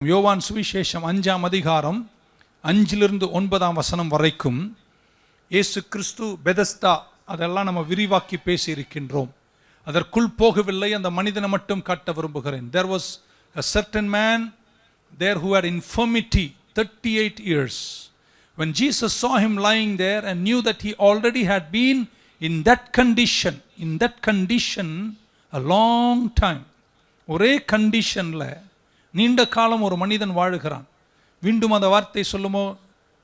யோவான் சுவிசேஷம் அஞ்சாம் அதிகாரம் அஞ்சிலிருந்து ஒன்பதாம் வசனம் வரைக்கும் இயேசு கிறிஸ்து பெதஸ்தா அதெல்லாம் நம்ம விரிவாக்கி பேசியிருக்கின்றோம் அதற்குள் போகவில்லை அந்த மனிதனை மட்டும் காட்ட விரும்புகிறேன் there was a certain man there who are infirmity thirty eight years when Jesus saw him lying there and knew that he already had been in that condition in that condition a long time ஒரே கண்டிஷனில் நீண்ட காலம் ஒரு மனிதன் வாழுகிறான். மீண்டும் அந்த வார்த்தை சொல்லுமோ?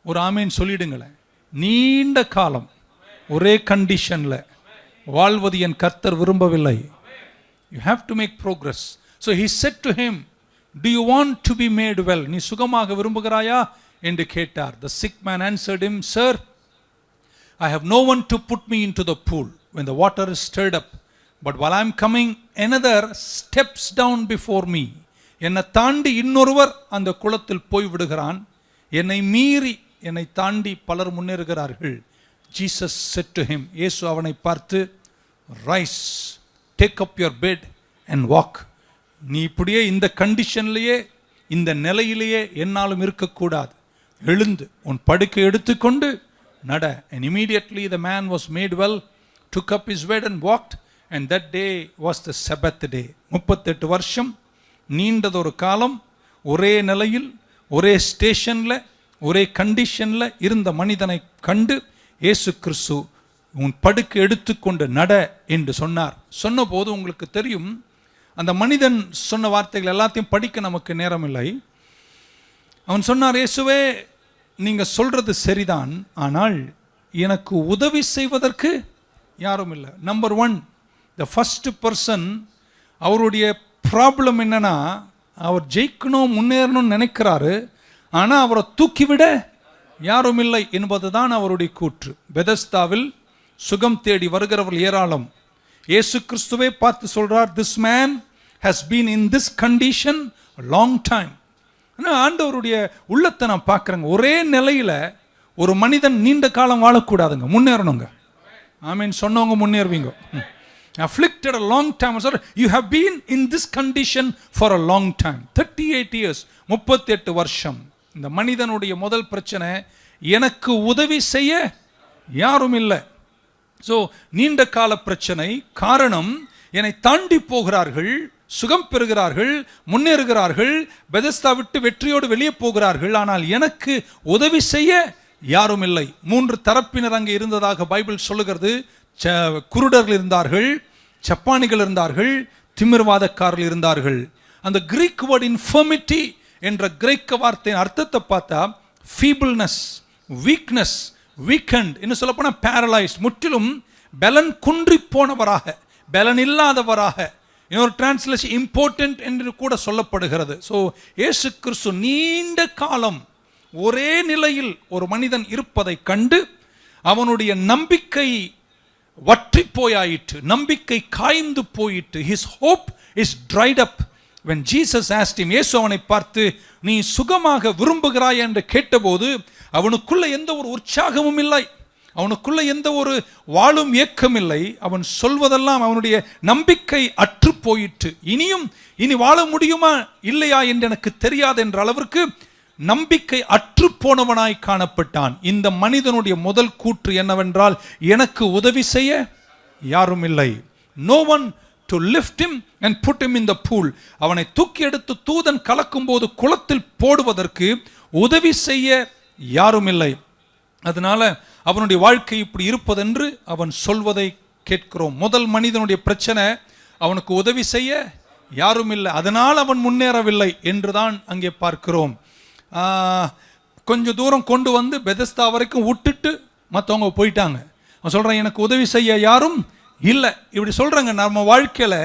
ஒரு ஆமீன் சொல்லிடுங்களேன். நீண்ட காலம் ஒரே கண்டிஷனில் வாழ்வது என் கர்த்தர் விரும்பவில்லை. You have to make progress so he said to him do you want to be made well நீ சுகமாக விரும்புகிறாயா? என்று கேட்டார். The sick man answered him sir I have no one put me me to the pool when the water is stirred up but while I am coming another steps down before me என்னை தாண்டி இன்னொருவர் அந்த குளத்தில் போய் விடுகிறான். என்னை மீறி என்னை தாண்டி பலர் முன்னேறுகிறார்கள். ஜீசஸ் செட் டு ஹிம் இயேசு அவனை பார்த்து rise take up your bed and walk நீ இப்படியே இந்த கண்டிஷன்லேயே இந்த நிலையிலேயே என்னாலும் இருக்கக்கூடாது. எழுந்து உன் படுக்கை எடுத்துக்கொண்டு நட. And immediately the man was made well took up his bed and walked and that day was the Sabbath day முப்பத்தெட்டு வருஷம் நீண்டதொரு காலம் ஒரே நிலையில் ஒரே ஸ்டேஷனில் ஒரே கண்டிஷனில் இருந்த மனிதனை கண்டு இயேசு கிறிஸ்து உன் படுக்கை எடுத்துக்கொண்டு நட என்று சொன்னார். சொன்னபோது உங்களுக்கு தெரியும் அந்த மனிதன் சொன்ன வார்த்தைகள் எல்லாத்தையும் படிக்க நமக்கு நேரம் இல்லை அவன் சொன்னார் இயேசுவே நீங்கள் சொல்கிறது சரிதான் ஆனால் எனக்கு உதவி செய்வதற்கு யாரும் இல்லை. Number one the first person அவருடைய ப்ராப்ளம் என்னன்னா அவர் ஜெயிக்கணும் முன்னேறணும்னு நினைக்கிறாரு. ஆனால் அவரை தூக்கிவிட யாரும் இல்லை என்பதுதான் அவருடைய கூற்று. பெதஸ்தாவில் சுகம் தேடி வருகிறவர்கள் ஏராளம். இயேசு கிறிஸ்துவே பார்த்து சொல்றார் this man has been in this condition long time ஆனால் ஆண்டவருடைய உள்ளத்தை நான் பார்க்குறேங்க. ஒரே நிலையில் ஒரு மனிதன் நீண்ட காலம் வாழக்கூடாதுங்க. முன்னேறணுங்க. ஆமீன். சொன்னவங்க முன்னேறுவீங்க. Afflicted a long time sir you have been in this condition for a long time thirty eight years வருஷம். இந்த மனிதனுடைய முதல் பிரச்சனை எனக்கு உதவி செய்ய யாரும் இல்லை. ஸோ நீண்ட கால பிரச்சனை. காரணம் என்னை தாண்டி போகிறார்கள் சுகம் பெறுகிறார்கள் முன்னேறுகிறார்கள் பெதஸ்தா விட்டு வெற்றியோடு வெளியே போகிறார்கள். ஆனால் எனக்கு உதவி செய்ய யாரும் இல்லை. மூன்று தரப்பினர் அங்கே இருந்ததாக பைபிள் சொல்லுகிறது. குருடர்கள் இருந்தார்கள். ஜப்பானிகள் இருந்தார்கள் திமிர்வாதக்காரர்கள் இருந்தார்கள். அந்த கிரீக் வேர்ட் இன்ஃபர்மிட்டி என்ற கிரேக்க வார்த்தையின் அர்த்தத்தை பார்த்தா ஃபீபிள்னஸ் வீக்னஸ் வீக்கண்ட் இன்னும் சொல்லப்போனால் பேரலைஸ்ட் முற்றிலும் பலன் குன்றி போனவராக பலன் இல்லாதவராக. இன்னொரு டிரான்ஸ்லேஷன் இம்பார்ட்டன்ட் என்று கூட சொல்லப்படுகிறது. ஸோ ஏசு கிறிஸ்து நீண்ட காலம் ஒரே நிலையில் ஒரு மனிதன் இருப்பதைக் கண்டு அவனுடைய நம்பிக்கை வற்றி போயாயிற்று நம்பிக்கை காய்ந்து போயிற்று. His hope is dried up when Jesus ஆஸ்டிம் him இயேசு அவனை பார்த்து நீ சுகமாக விரும்புகிறாய்? என்று கேட்டபோது அவனுக்குள்ள எந்த ஒரு உற்சாகமும் இல்லை. அவனுக்குள்ள எந்த ஒரு வாழும் இயக்கம் இல்லை. அவன் சொல்வதெல்லாம் அவனுடைய நம்பிக்கை அற்று போயிற்று. இனியும் இனி வாழ முடியுமா இல்லையா என்று எனக்கு தெரியாது என்ற அளவிற்கு நம்பிக்கை அற்று போனவனாய் காணப்பட்டான். இந்த மனிதனுடைய முதல் கூற்று என்னவென்றால் எனக்கு உதவி செய்ய யாரும் இல்லை. No one to lift him and put him இந்த பூல் அவனை தூக்கி எடுத்து தூதன் கலக்கும் போது குளத்தில் போடுவதற்கு உதவி செய்ய யாரும் இல்லை. அதனால அவனுடைய வாழ்க்கை இப்படி இருப்பதென்று அவன் சொல்வதை கேட்கிறோம். முதல் மனிதனுடைய பிரச்சனை அவனுக்கு உதவி செய்ய யாரும் இல்லை. அதனால் அவன் முன்னேறவில்லை என்றுதான் அங்கே பார்க்கிறோம். கொஞ்சம் தூரம் கொண்டு வந்து பெதஸ்தா வரைக்கும் விட்டுட்டு மற்றவங்க போயிட்டாங்க. அவன் சொல்கிறான் எனக்கு உதவி செய்ய யாரும் இல்லை. இப்படி சொல்கிறாங்க நம்ம வாழ்க்கையில்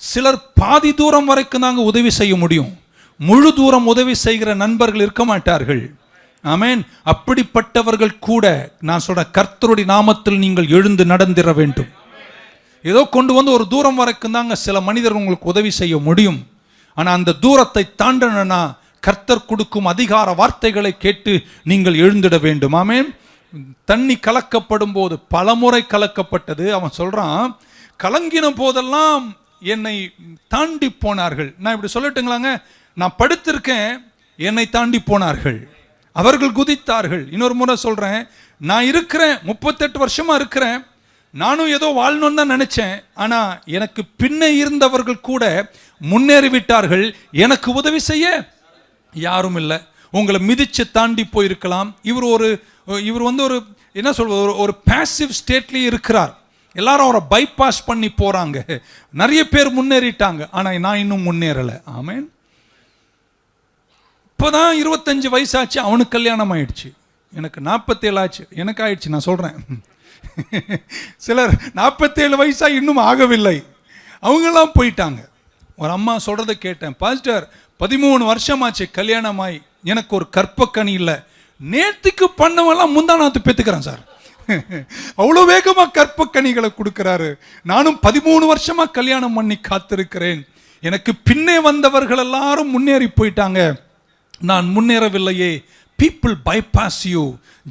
சிலர் பாதி தூரம் வரைக்கும் தாங்க உதவி செய்ய முடியும். முழு தூரம் உதவி செய்கிற நண்பர்கள் இருக்க மாட்டார்கள். ஆமேன். அப்படிப்பட்டவர்கள் கூட நான் சொல்ற கர்த்தருடைய நாமத்தில் நீங்கள் எழுந்து நடந்திட வேண்டும். ஏதோ கொண்டு வந்து ஒரு தூரம் வரைக்கும் தாங்க சில மனிதர் உங்களுக்கு உதவி செய்ய முடியும். ஆனால் அந்த தூரத்தை தாண்டனா கர்த்தர் கொடுக்கும் அதிகார வார்த்தைகளை கேட்டு நீங்கள் எழுந்திட வேண்டும். ஆமென். தண்ணி கலக்கப்படும் போது பலமுறை கலக்கப்பட்டது. அவன் சொல்றான் கலங்கின போதெல்லாம் என்னை தாண்டி போனார்கள். நான் இப்படி சொல்லட்டுங்களாங்க? நான் படுத்திருக்கேன் என்னை தாண்டி போனார்கள். அவர்கள் குதித்தார்கள். இன்னொரு முறை சொல்றேன் நான் இருக்கிறேன் முப்பத்தெட்டு வருஷமா இருக்கிறேன். நானும் ஏதோ வாழணும்னு தான் நினைச்சேன். ஆனா எனக்கு பின்னே இருந்தவர்கள் கூட முன்னேறி விட்டார்கள் எனக்கு உதவி செய்ய யாரும் இல்லை உங்களை மிதிச்சு தாண்டி போயிருக்கலாம். இவர் ஒரு இவர் வந்து ஒரு என்ன சொல்வது ஒரு ஒரு பேசிவ் ஸ்டேட்லேயே இருக்கிறார். எல்லாரும் அவரை பைபாஸ் பண்ணி போகிறாங்க நிறைய பேர் முன்னேறிட்டாங்க. ஆனால் நான் இன்னும் முன்னேறலை. ஆமென். இப்போதான் இருபத்தஞ்சு வயசாச்சு அவனுக்கு கல்யாணம் ஆயிடுச்சு. எனக்கு நாற்பத்தேழு ஆச்சு. எனக்கு ஆயிடுச்சு நான் சொல்கிறேன் சிலர் நாற்பத்தேழு வயசா இன்னும் ஆகவில்லை. அவங்கெல்லாம் போயிட்டாங்க. ஒரு அம்மா சொல்றதை கேட்டேன் பாஸ்டர் பதிமூணு வருஷமாச்சு கல்யாணமாய். எனக்கு ஒரு கற்பக்கணி இல்லை. நேற்றுக்கு பண்ணவெல்லாம் முந்தானாத்து பெற்றுக்கிறேன் சார். அவ்வளோ வேகமாக கற்பக்கணிகளை கொடுக்குறாரு. நானும் பதிமூணு வருஷமாக கல்யாணம் பண்ணி காத்திருக்கிறேன். எனக்கு பின்னே வந்தவர்கள் எல்லாரும் முன்னேறி போயிட்டாங்க. நான் முன்னேறவில்லையே. பீப்புள் பைபாஸ் யூ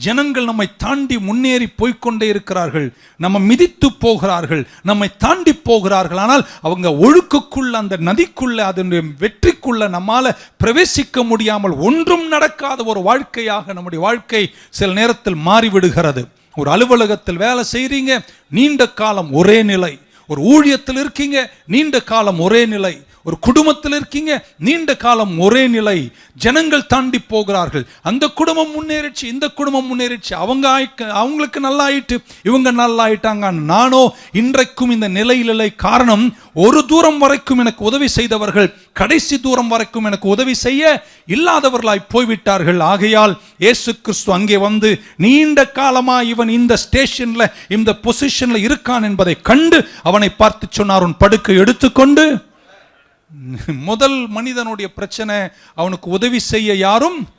ஜனங்கள் நம்மை தாண்டி முன்னேறி போய்கொண்டே இருக்கிறார்கள். நம்ம மிதித்து போகிறார்கள். நம்மை தாண்டி போகிறார்கள். ஆனால் அவங்க ஒழுக்குக்குள்ள அந்த நதிக்குள்ள அதனுடைய வெற்றிக்குள்ள நம்மால பிரவேசிக்க முடியாமல் ஒன்றும் நடக்காத ஒரு வாழ்க்கையாக நம்முடைய வாழ்க்கை சில நேரத்தில் மாறிவிடுகிறது. ஒரு அலுவலகத்தில் வேலை செய்கிறீங்க நீண்ட காலம் ஒரே நிலை. ஒரு ஊழியத்தில் இருக்கீங்க நீண்ட காலம் ஒரே நிலை. ஒரு குடும்பத்தில் இருக்கீங்க நீண்ட காலம் ஒரே நிலை. ஜனங்கள் தாண்டி போகிறார்கள். அந்த குடும்பம் முன்னேறிச்சு இந்த குடும்பம் முன்னேறிச்சு அவங்க ஆயிக்க அவங்களுக்கு நல்லா ஆயிட்டு இவங்க நல்லா ஆயிட்டாங்க நானோ இன்றைக்கும் இந்த நிலையிலே காரணம் ஒரு தூரம் வரைக்கும் எனக்கு உதவி செய்தவர்கள் கடைசி தூரம் வரைக்கும் எனக்கு உதவி செய்ய இல்லாதவர்களாய் போய்விட்டார்கள். ஆகையால் இயேசு கிறிஸ்து அங்கே வந்து நீண்ட காலமா இவன் இந்த ஸ்டேஷன்ல இந்த பொசிஷன்ல இருக்கான் என்பதை கண்டு அவனை பார்த்து சொன்னார். உன் படுக்கை எடுத்துக்கொண்டு முதல் மனிதனுடைய பிரச்சனை அவனுக்கு உதவி செய்ய யாரும்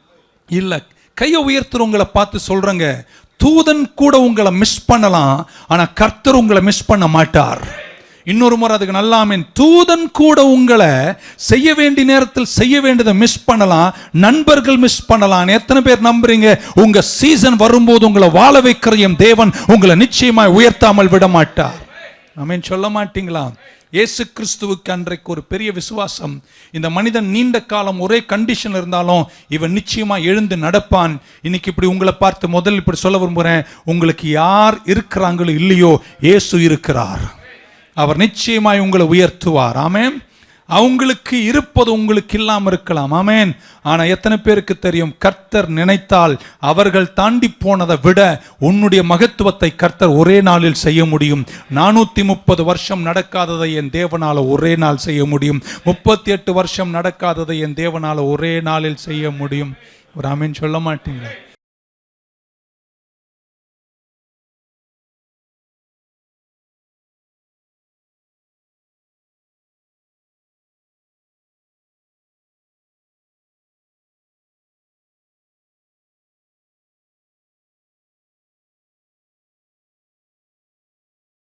இல்லை. கையை உயர்த்துறவங்களை பார்த்து சொல்றங்க. தூதன் கூட உங்களை மிஸ் பண்ணலாம் ஆனால் கர்த்தர் உங்களை மிஸ் பண்ண மாட்டார். இன்னொரு முறை அதுக்கு நல்லாமேன் தூதன் கூட உங்களை செய்ய வேண்டிய நேரத்தில் செய்ய வேண்டியதை மிஸ் பண்ணலாம் நண்பர்கள் மிஸ் பண்ணலாம். எத்தனை பேர் நம்புறீங்க? உங்க சீசன் வரும்போது உங்களை வாழ வைக்கிற தேவன் உங்களை நிச்சயமாய் உயர்த்தாமல் விட மாட்டார். அமீன் சொல்ல மாட்டீங்களா? இயேசு கிறிஸ்துவுக்கு அன்றைக்கு ஒரு பெரிய விசுவாசம். இந்த மனிதன் நீண்ட காலம் ஒரே கண்டிஷன் இருந்தாலும் இவன் நிச்சயமா எழுந்து நடப்பான். இன்னைக்கு இப்படி உங்களை பார்த்து முதல் இப்படி சொல்ல விரும்புகிறேன் உங்களுக்கு யார் இருக்கிறாங்களோ இல்லையோ இயேசு இருக்கிறார். அவர் நிச்சயமாய் உங்களை உயர்த்துவார். ஆமேன். அவங்களுக்கு இருப்பது உங்களுக்கு இல்லாமல் இருக்கலாம். ஆமேன். ஆனால் எத்தனை பேருக்கு தெரியும்? கர்த்தர் நினைத்தால் அவர்கள் தாண்டி போனதை விட உன்னுடைய மகத்துவத்தை கர்த்தர் ஒரே நாளில் செய்ய முடியும். நானூற்றி முப்பது வருஷம் நடக்காததை என் தேவனால் ஒரே நாள் செய்ய முடியும். முப்பத்தி எட்டு வருஷம் நடக்காததை என் தேவனால் ஒரே நாளில் செய்ய முடியும். ஒரு ஆமீன் சொல்ல மாட்டீங்களா?